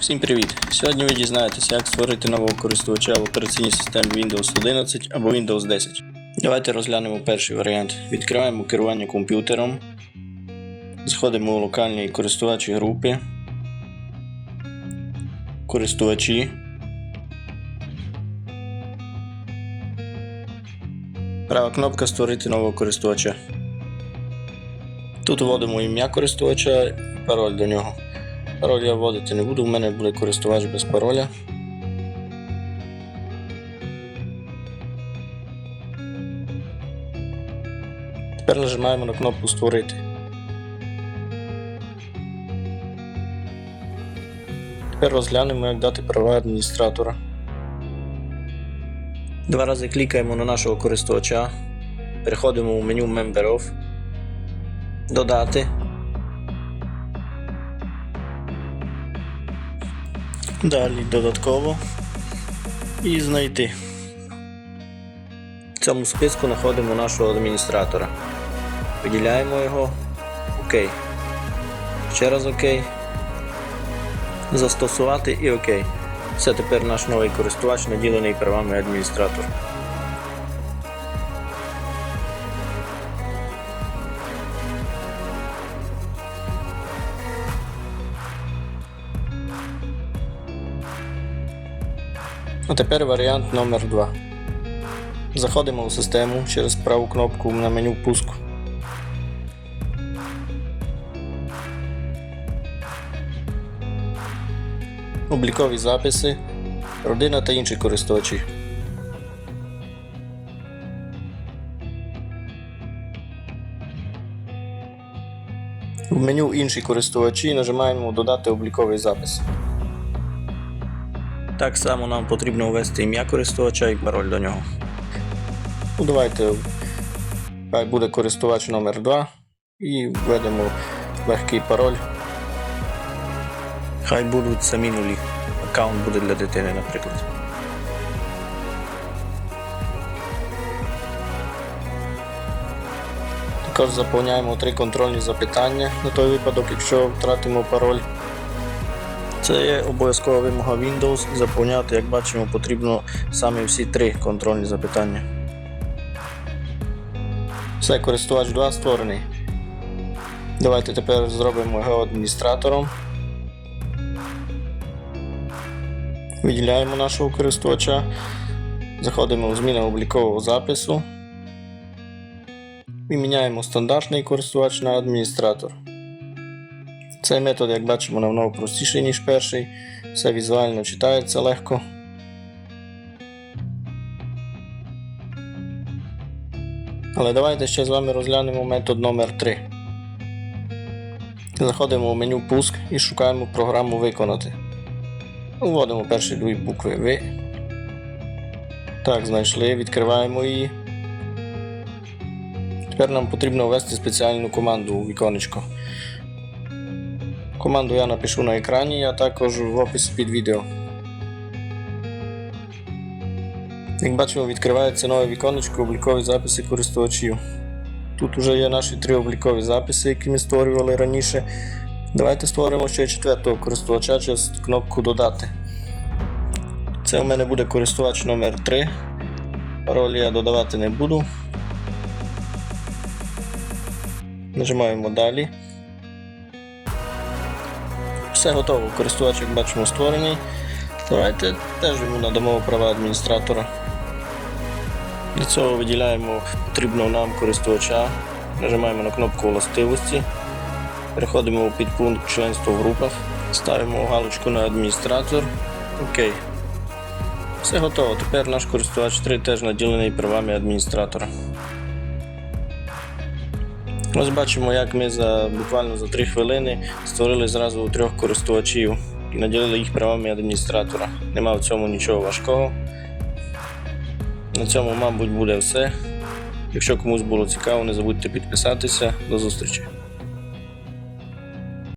Всім привіт! Сьогодні ви дізнаєтеся, як створити нового користувача в операційній системі Windows 11 або Windows 10. Давайте розглянемо перший варіант. Відкриваємо керування комп'ютером, заходимо у локальні користувачі групи, користувачі. Права кнопка Створити нового користувача. Тут вводимо ім'я користувача і пароль до нього. Пароль я вводити не буду, в мене буде користувач без пароля. Тепер нажимаємо на кнопку Створити. Тепер розглянемо, як дати права адміністратора. Два рази клікаємо на нашого користувача, переходимо у меню Member of, Додати. Далі додатково і знайти. В цьому списку знаходимо нашого адміністратора. Виділяємо його. ОК. Ще раз ОК. Застосувати і ОК. Все тепер наш новий користувач наділений правами адміністратор. А тепер варіант номер 2 Заходимо у систему через праву кнопку на меню пуску. Облікові записи, родина та інші користувачі. В меню Інші користувачі нажимаємо Додати обліковий запис. Так само нам потрібно ввести ім'я користувача і пароль до нього. Ну, Давайте хай буде користувач номер 2 і введемо легкий пароль. Хай будуть самі нулі. Аккаунт буде для дитини, наприклад. Також заповняємо три контрольні запитання на той випадок, якщо втратимо пароль. Це є обов'язкова вимога Windows. Заповняти, як бачимо, потрібно саме всі три контрольні запитання. Все, користувач 2 створений. Давайте тепер зробимо його адміністратором. Виділяємо нашого користувача. Заходимо у зміну облікового запису. І міняємо стандартний користувач на адміністратор. Цей метод, як бачимо, намного простіший, ніж перший. Все візуально читається легко. Але давайте ще з вами розглянемо метод номер 3 Заходимо у меню Пуск і шукаємо програму Виконати. Вводимо перші дві букви В. Так, знайшли, відкриваємо її. Тепер нам потрібно ввести спеціальну команду у віконечко. Команду я напишу на екрані, а також в описі під відео. Як бачимо, відкривається нове віконечко облікові записи користувачів. Тут вже є наші три облікові записи, які ми створювали раніше. Давайте створимо ще четвертого користувача через кнопку Додати. Це у мене буде користувач номер 3 Пароль я додавати не буду. Нажимаємо далі. Все готово, користувач, як бачимо, створений. Давайте теж йому надамо права адміністратора. Для цього виділяємо потрібного нам користувача, нажимаємо на кнопку властивості, переходимо у підпункт членство в групах, ставимо галочку на адміністратор. Окей. Все готово. Тепер наш користувач 3 теж наділений правами адміністратора. Ось бачимо, як ми за буквально за 3 хвилини створили зразу трьох користувачів і наділили їх правами адміністратора. Нема в цьому нічого важкого. На цьому, мабуть, буде все. Якщо комусь було цікаво, не забудьте підписатися. До зустрічі!